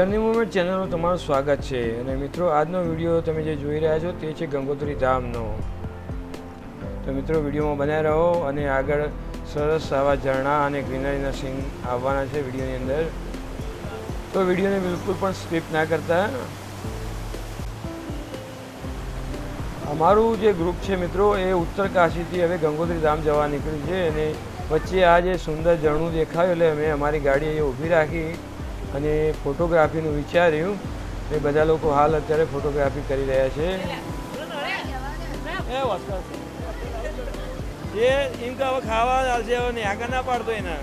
Journey movement ચેનલનું તમારું સ્વાગત છે. અને મિત્રો, આજનો વીડિયો તમે જે જોઈ રહ્યા છો તે છે ગંગોત્રી ધામનો. તો મિત્રો, વિડીયોમાં બનાવી રહો અને આગળ સરસ આવા ઝરણા અને ગ્રીનરીના સીન આવવાના છે વિડીયોની અંદર. તો વિડીયોને બિલકુલ પણ સ્કીપ ના કરતા. અમારું જે ગ્રુપ છે મિત્રો, એ ઉત્તર કાશીથી હવે ગંગોત્રી ધામ જવા નીકળ્યું છે અને વચ્ચે આ જે સુંદર ઝરણું દેખાયું એટલે અમે અમારી ગાડી અહીંયા ઊભી રાખી અને ફોટોગ્રાફીનું વિચાર્યું એ બધા લોકો હાલ અત્યારે ફોટોગ્રાફી કરી રહ્યા છે. એ એમ કે હવે ખાવા આવશે હવે ને આગળ ના પાડતો એના.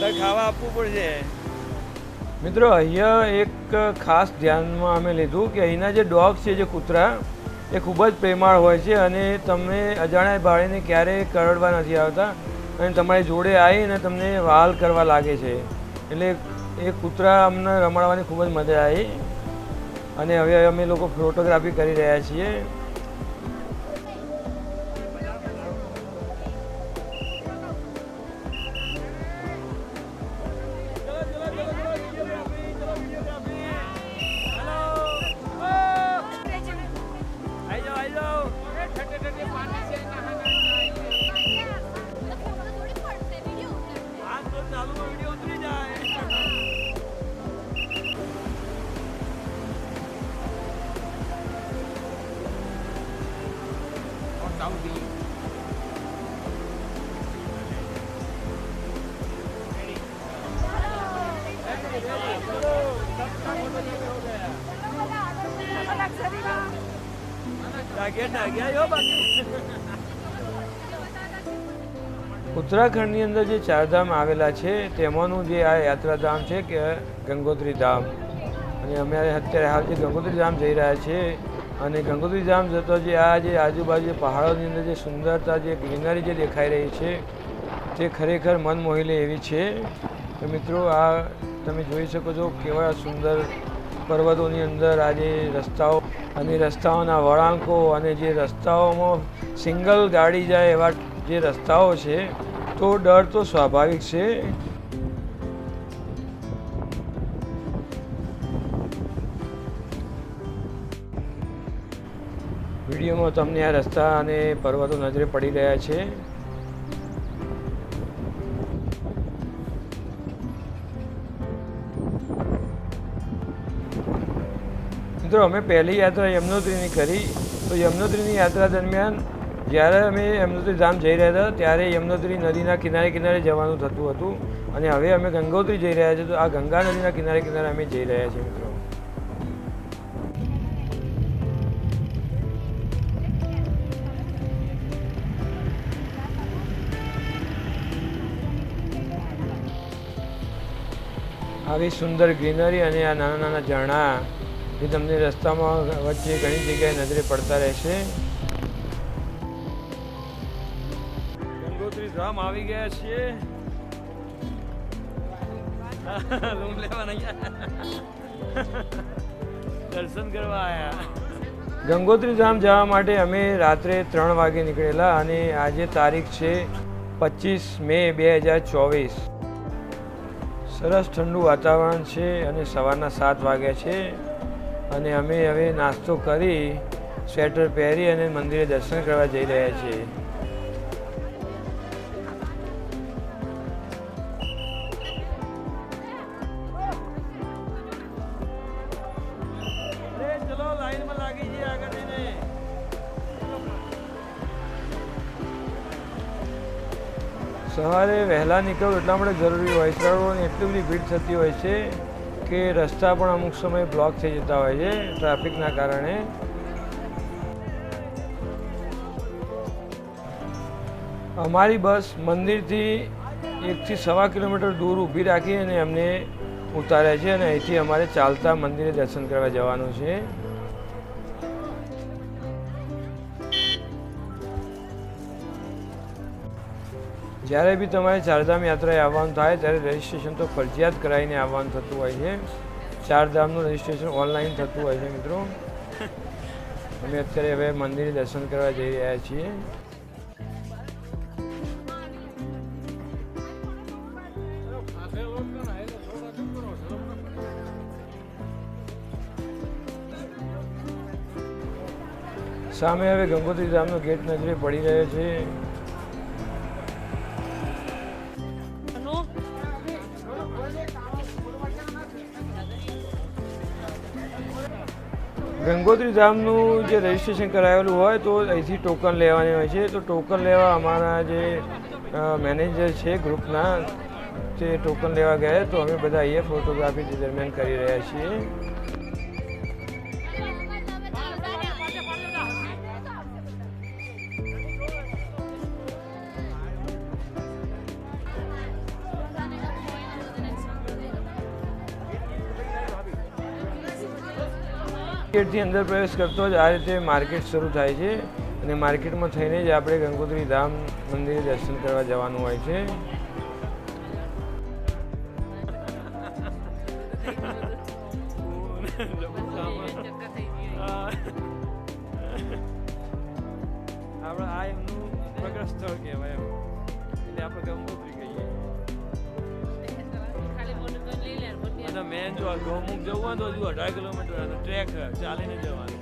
તો ખાવા આપવું પડશે. મિત્રો અહીંયા એક ખાસ ધ્યાનમાં અમે લીધું કે અહીંના જે ડોગ છે જે કૂતરા એ ખૂબ જ પ્રેમાળ હોય છે અને તમને અજાણ્યા બાળીને ક્યારેય કરડવા નથી આવતા અને તમારી જોડે આવીને તમને વાલ કરવા લાગે છે. એટલે એ કૂતરા અમને રમાડવાની ખૂબ જ મજા આવી. અને હવે અમે લોકો ફોટોગ્રાફી કરી રહ્યા છીએ. ઉત્તરાખંડની અંદર જે ચારધામ આવેલા છે, તેમાંનું જે આ યાત્રાધામ છે કે ગંગોત્રી ધામ. અને અમે અત્યારે હાલ જે ગંગોત્રી ધામ જઈ રહ્યા છીએ અને ગંગોત્રી ધામ જતો જે આ જે આજુબાજુ પહાડોની અંદર જે સુંદરતા, જે ગ્રીનરી જે દેખાઈ રહી છે, તે ખરેખર મન મોહી લે એવી છે. તો મિત્રો, આ તમે જોઈ શકો છો કેવા સુંદર પર્વતોની અંદર આ જે રસ્તાઓ અને રસ્તાઓના વળાંકો અને જે રસ્તાઓમાં સિંગલ ગાડી જાય એવા જે રસ્તાઓ છે, તો ડર તો સ્વાભાવિક છે. વિડીયોમાં તમને આ રસ્તા અને પર્વતો નજરે પડી રહ્યા છે. મિત્રો, અમે પહેલી યાત્રા યમનોત્રીની કરી. તો યમનોત્રીની યાત્રા દરમિયાન જ્યારે અમે યમનોત્રી ધામ જઈ રહ્યા હતા, ત્યારે યમનોત્રી નદીના કિનારે કિનારે જવાનું થતું હતું અને હવે અમે ગંગોત્રી જઈ રહ્યા છીએ. તો આ ગંગા નદીના કિનારે કિનારે અમે જઈ રહ્યા છીએ મિત્રો. આવી સુંદર ગ્રીનરી અને આ નાના નાના ઝરણા એ તમને રસ્તામાં વચ્ચે ઘણી જગ્યાએ નજરે પડતા રહેશે. ધામ આવી ગયા છીએ. રૂમ લેવા દર્શન કરવા આવ્યા ગંગોત્રી ધામ જવા માટે અમે રાત્રે ત્રણ વાગે નીકળેલા અને આજે તારીખ છે પચીસ મે બે હજાર ચોવીસ. સરસ ઠંડુ વાતાવરણ છે અને સવારના સાત વાગ્યા છે. અને અમે હવે નાસ્તો કરી, સ્વેટર પહેરી અને મંદિરે દર્શન કરવા જઈ રહ્યા છીએ. વહેલા નીકળવું એટલા માટે જરૂરી હોય શ્રાવણોની એટલી બધી ભીડ થતી હોય છે કે રસ્તા પણ અમુક સમયે બ્લોક થઈ જતા હોય છે ટ્રાફિકના કારણે. અમારી બસ મંદિરથી એકથી સવા કિલોમીટર દૂર ઊભી રાખી અને અમને ઉતાર્યા છે અને અહીંથી અમારે ચાલતા મંદિરે દર્શન કરવા જવાનું છે. જ્યારે બી તમારે ચારધામ યાત્રાએ આવવાનું થાય, ત્યારે રજિસ્ટ્રેશન તો ફરજિયાત કરાવીને આવવાનું થતું હોય છે. ચારધામનું રજિસ્ટ્રેશન ઓનલાઈન થતું હોય છે, મિત્રો. અમે અત્યારે હવે મંદિરે દર્શન કરવા જઈ રહ્યા છીએ. સામે હવે ગંગોત્રી ધામનો ગેટ નજરે પડી રહ્યો છે. ગંગોત્રી ધામનું જે રજિસ્ટ્રેશન કરાવેલું હોય તો અહીંથી ટોકન લેવાની હોય છે. તો ટોકન લેવા અમારા જે મેનેજર છે ગ્રુપના તે ટોકન લેવા ગયા તો અમે બધા અહીંયા ફોટોગ્રાફી દરમિયાન કરી રહ્યા છીએ. માર્કેટથી અંદર પ્રવેશ કરતો જ આ રીતે માર્કેટ શરૂ થાય છે અને માર્કેટમાં થઈને જ આપણે ગંગોત્રી ધામ મંદિરે દર્શન કરવા જવાનું હોય છે. આપણે આ એમનું પ્રગટ સ્થળ કહેવાય એમ. એટલે આપણે ગંગોત્રી મેન જો ગૌમુખ જવું હોય તો હજુ અઢાર કિલોમીટર ટ્રેક ચાલીને જવાનું.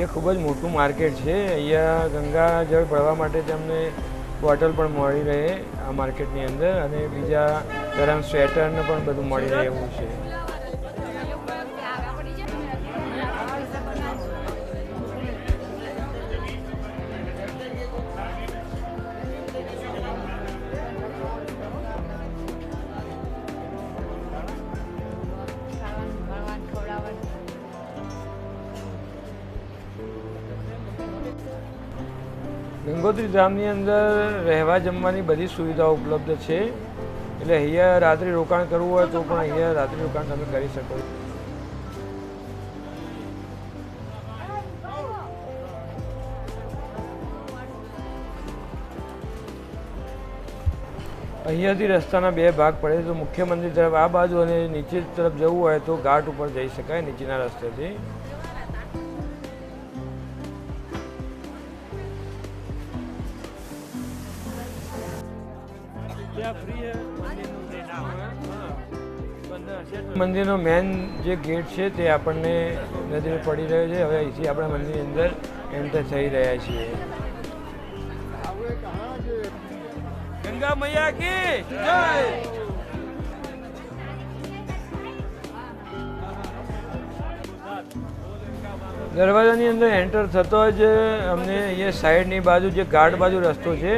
એ ખૂબ જ મોટું માર્કેટ છે. અહીંયા ગંગા જળ ભરવા માટે તમને બોટલ પણ મળી રહે આ માર્કેટની અંદર અને બીજા ગરમ સ્વેટર ને પણ બધું મળી રહે એવું છે. ધામની અંદર રહેવા જમવાની બધી સુવિધાઓ ઉપલબ્ધ છે. એટલે અહીંયા રાત્રિ રોકાણ કરવું હોય તો પણ અહીંયા રાત્રિ રોકાણ તમે કરી શકો. અહીંયાથી રસ્તાના બે ભાગ પડે તો મુખ્ય મંદિર તરફ આ બાજુ અને નીચે તરફ જવું હોય તો ઘાટ ઉપર જઈ શકાય નીચેના રસ્તેથી. મંદિરનો મેન જે ગેટ છે તે આપણને નજરે પડી રહ્યો છે. હવે અહીંથી આપણે મંદિરની અંદર એન્ટર થઈ રહ્યા છીએ. ગંગા મૈયા કી? જય! દરવાજાની અંદર એન્ટર થતો જ અમને અહીંયા સાઈડની બાજુ જે ગાર્ડ બાજુ રસ્તો છે,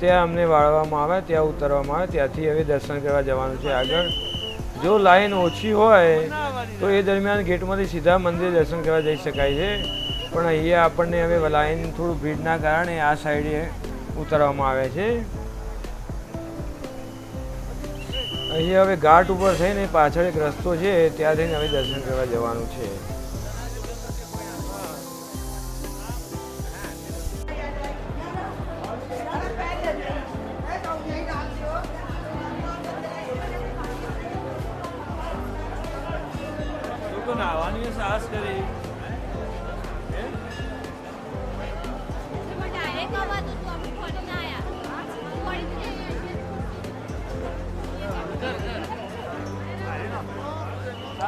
ત્યાં અમને વાળવામાં આવે, ત્યાં ઉતરવામાં આવે. ત્યાંથી હવે દર્શન કરવા જવાનું છે આગળ. જો લાઈન ઓછી હોય, તો એ દરમિયાન ગેટમાંથી સીધા મંદિર દર્શન કરવા જઈ શકાય છે. પણ અહીંયા આપણને હવે લાઈન થોડું ભીડના કારણે આ સાઈડે ઉતારવામાં આવે છે. અહીંયા હવે ઘાટ ઉપર થઈને પાછળ એક રસ્તો છે, ત્યાં થઈને હવે દર્શન કરવા જવાનું છે.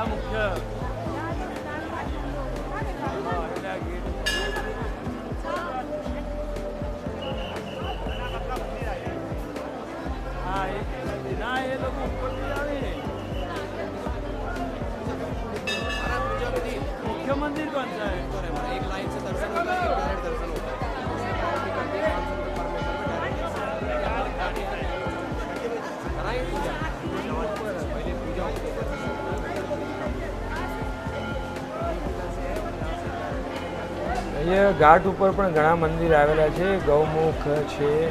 આ મુખ્ય હા અહીંયા ઘાટ ઉપર પણ ઘણા મંદિર આવેલા છે. ગૌમુખ છે,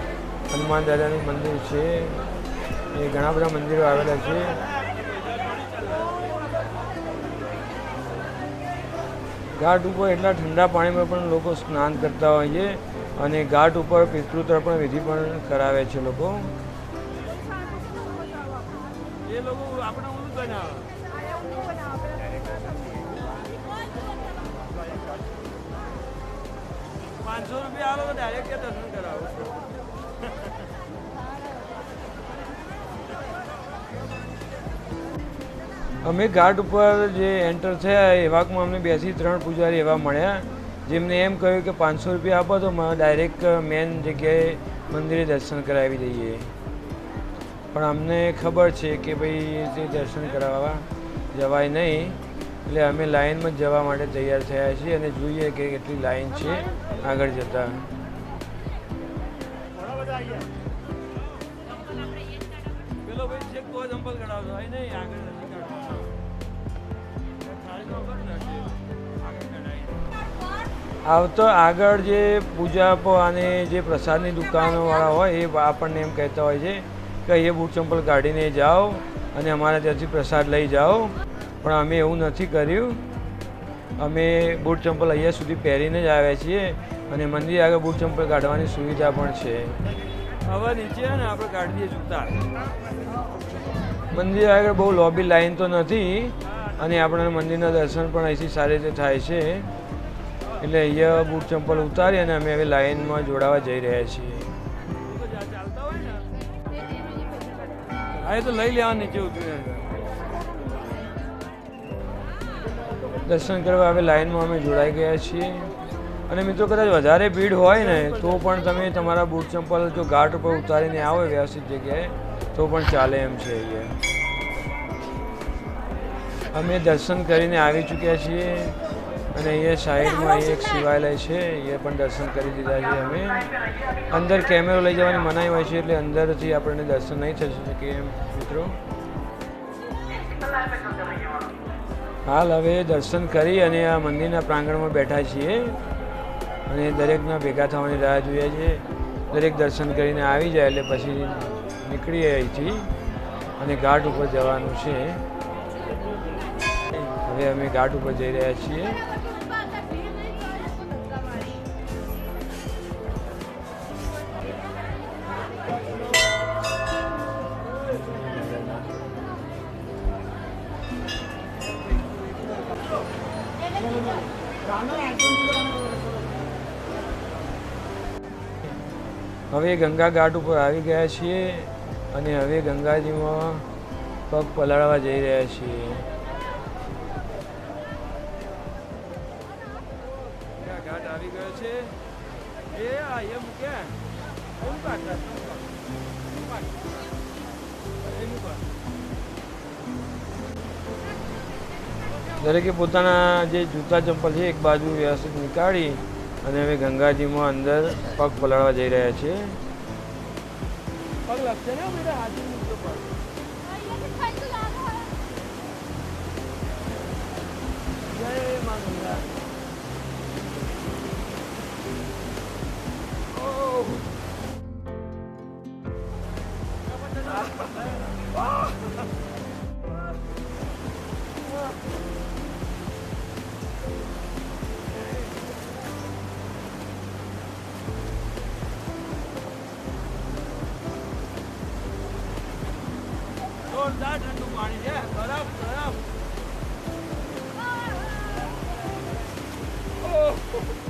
હનુમાન દાદાનું મંદિર છે. એ ઘણા બધા મંદિરો આવેલા છે. ઘાટ ઉપર એટલા ઠંડા પાણીમાં પણ લોકો સ્નાન કરતા હોય છે અને ઘાટ ઉપર પિતૃતર્પણ વિધિ પણ કરાવે છે લોકો. એ લોકો આપણે બનાવે. પાંચસો રૂપિયા આલો તો ડાયરેક્ટ કે દર્શન કરાવો. અમે ઘાટ ઉપર જે એન્ટર થયા એ વાકમાં અમને બેથી ત્રણ પૂજારી એવા મળ્યા, જેમને એમ કહ્યું કે પાંચસો રૂપિયા આપો તો ડાયરેક્ટ મેન જગ્યાએ મંદિરે દર્શન કરાવી દઈએ. પણ અમને ખબર છે કે ભાઈ તે દર્શન કરાવવા જવાય નહીં. એટલે અમે લાઇનમાં જવા માટે તૈયાર થયા છીએ અને જોઈએ કે કેટલી લાઇન છે આગળ જતા. પેલો ભાઈ ચંપલ નહીં આગળ નથી. આવતો આગળ જે પૂજા અને જે પ્રસાદની દુકાનોવાળા હોય એ આપણને એમ કહેતા હોય છે કે એ બૂટ ચંપલ કાઢીને જાઓ અને અમારા ત્યાંથી પ્રસાદ લઈ જાઓ. પણ અમે એવું નથી કર્યું. અમે બૂટ ચંપલ અહીંયા સુધી પહેરીને જ આવ્યા છીએ અને મંદિર આગળ બૂટ ચંપલ કાઢવાની સુવિધા પણ છે. હવે નીચે ને આપણે કાઢીએ જૂતા. મંદિર આગળ બહુ લોબી લાઈન તો નથી અને આપણા મંદિરના દર્શન પણ અહીંથી સારી રીતે થાય છે. એટલે અહીંયા બૂટ ચંપલ ઉતારી અને અમે હવે લાઈનમાં જોડાવા જઈ રહ્યા છીએ. એ તો લઈ લેવા નીચે ઉતરીને. દર્શન કરવા હવે લાઇનમાં અમે જોડાઈ ગયા છીએ. અને મિત્રો કદાચ વધારે ભીડ હોય ને, તો પણ તમે તમારા બૂટ ચંપલ જો ઘાટ ઉપર ઉતારીને આવો વ્યવસ્થિત જગ્યાએ, તો પણ ચાલે એમ છે અહીંયા અમે દર્શન કરીને આવી ચૂક્યા છીએ. અને અહીંયા સાઈડમાં એક શિવાલય છે, એ પણ દર્શન કરી દીધા છે અમે. અંદર કેમેરો લઈ જવાની મનાઈ હોય છે, એટલે અંદરથી આપણને દર્શન નહીં થઈ શકે એમ, મિત્રો. હાલ હવે દર્શન કરી અને આ મંદિરના પ્રાંગણમાં બેઠા છીએ. અને દરેકના ભેગા થવાની રાહ જોઈએ છીએ દરેક દર્શન કરીને આવી જાય એટલે પછી નીકળીએ અહીંથી અને ઘાટ ઉપર જવાનું છે. હવે અમે ઘાટ ઉપર જઈ રહ્યા છીએ. હવે ગંગા ઘાટ ઉપર આવી ગયા છીએ અને હવે ગંગાજીમાં પગ પલાળવા જઈ રહ્યા છીએ. ઘાટ આવી ગયો છે. એ અહીંયા એમ દરેકે પોતાના જે જૂતા ચંપલ છે એક બાજુ વ્યવસ્થિત નીકાળી અને હવે ગંગાજીમાં અંદર પગ પલાળવા જઈ રહ્યા છે પગ જોરદાર ઠંડુ પાણી છે બરફ બરફ ઓહ.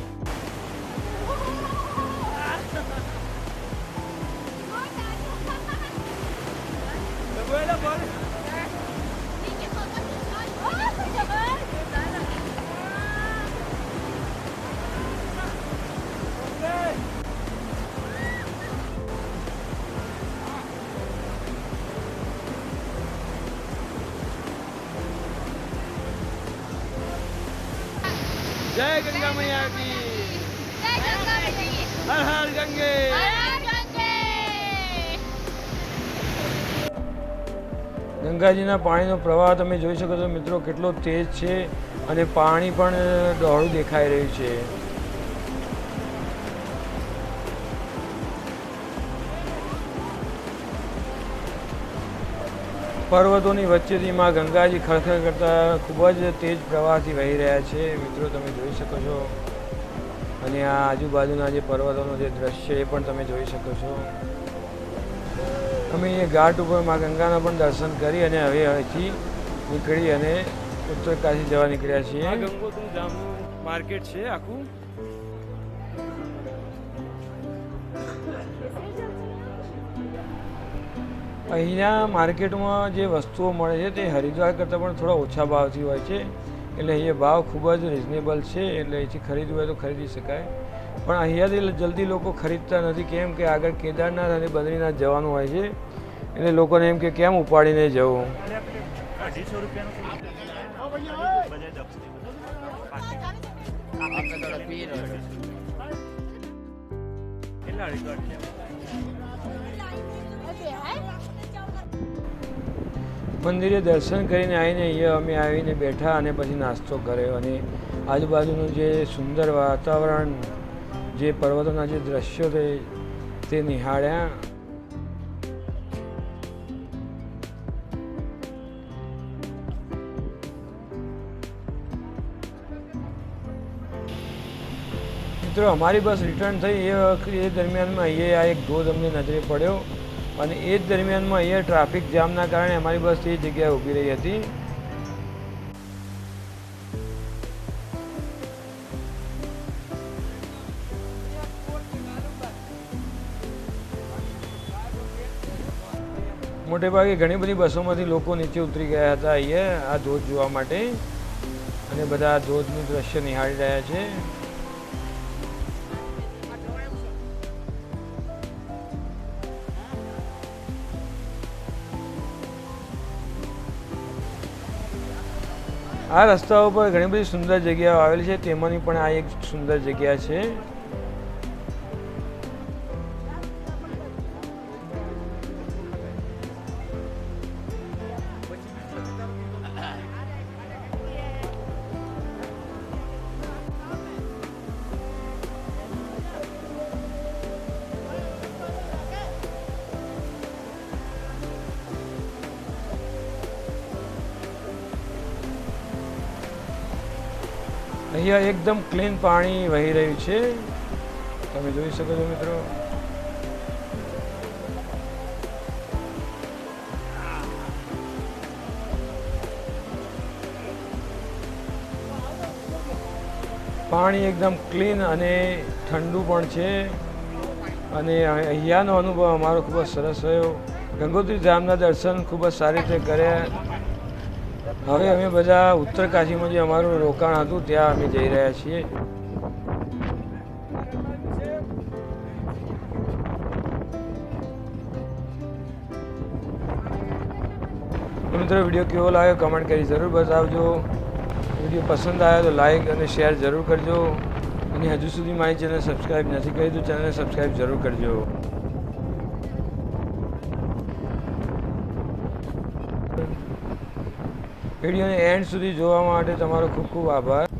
જય ગંગા મૈયા કી હર હર ગંગે. ગંગાજીના પાણીનો પ્રવાહ તમે જોઈ શકો છો મિત્રો કેટલો તેજ છે અને પાણી પણ દોડું દેખાઈ રહ્યું છે. પર્વતોની વચ્ચેથી માં ગંગાજી ખળખળ કરતા ખૂબ જ તેજ પ્રવાહથી વહી રહ્યા છે. મિત્રો, તમે જોઈ શકો છો. અને આ આજુબાજુના જે પર્વતોનું જે દ્રશ્ય, એ પણ તમે જોઈ શકો છો. અમે એ ઘાટ ઉપરમાં ગંગાના પણ દર્શન કરી અને હવે અહીંથી નીકળી અને ઉત્તરકાશી જવા નીકળ્યા છીએ. માર્કેટ છે આખું. અહીંયા માર્કેટમાં જે વસ્તુઓ મળે છે તે હરિદ્વાર કરતાં પણ થોડા ઓછા ભાવથી હોય છે. એટલે અહીંયા ભાવ ખૂબ જ રિઝનેબલ છે. એટલે અહીંથી ખરીદવું હોય તો ખરીદી શકાય. પણ અહીંયાથી જલ્દી લોકો ખરીદતા નથી. કેમ કે આગળ કેદારનાથ અને બદ્રીનાથ જવાનું હોય છે. એટલે લોકોને એમ કે કેમ ઉપાડીને જવું? અઢીસો મંદિરે દર્શન કરીને આવીને અહીંયા અમે આવીને બેઠા અને પછી નાસ્તો કર્યો. અને આજુબાજુનું જે સુંદર વાતાવરણ, જે પર્વતોના જે દ્રશ્યો છે, તે નિહાળ્યા. મિત્રો, અમારી બસ રિટર્ન થઈ. એ વખતે એ દરમિયાનમાં અહીંયા આ એક ધોધ અમને નજરે પડ્યો. અને એ જ દરમિયાનમાં અહીંયા ટ્રાફિક જામના કારણે અમારી બસ એ જગ્યાએ ઊભી રહી હતી. મોટે ભાગે ઘણી બધી બસોમાંથી લોકો નીચે ઉતરી ગયા હતા અહીંયા આ ધોધ જોવા માટે. અને બધા આ ધોધનું દ્રશ્ય નિહાળી રહ્યા છે. આ રસ્તાઓ પર ઘણી બધી સુંદર જગ્યાઓ આવેલી છે. તેમાંની પણ આ એક સુંદર જગ્યા છે. અહીંયા એકદમ ક્લીન પાણી વહી રહ્યું છે. તમે જોઈ શકો છો મિત્રો. પાણી એકદમ ક્લીન અને ઠંડુ પણ છે. અને અહીંયાનો અનુભવ અમારો ખૂબ જ સરસ રહ્યો. ગંગોત્રી ધામના દર્શન ખૂબ જ સારી રીતે કર્યા. હવે અમે બધા ઉત્તરકાશીમાં જે અમારું રોકાણ હતું, ત્યાં અમે જઈ રહ્યા છીએ. મિત્રો, વીડિયો કેવો લાગ્યો? કમેન્ટ કરી જરૂર બતાવજો. વીડિયો પસંદ આવ્યો તો લાઈક અને શેર જરૂર કરજો. અને હજુ સુધી મારી ચેનલ સબસ્ક્રાઈબ નથી કરી તો ચેનલને સબસ્ક્રાઈબ જરૂર કરજો. વિડીયોને એન્ડ સુધી જોવા માટે તમારો ખૂબ ખૂબ આભાર.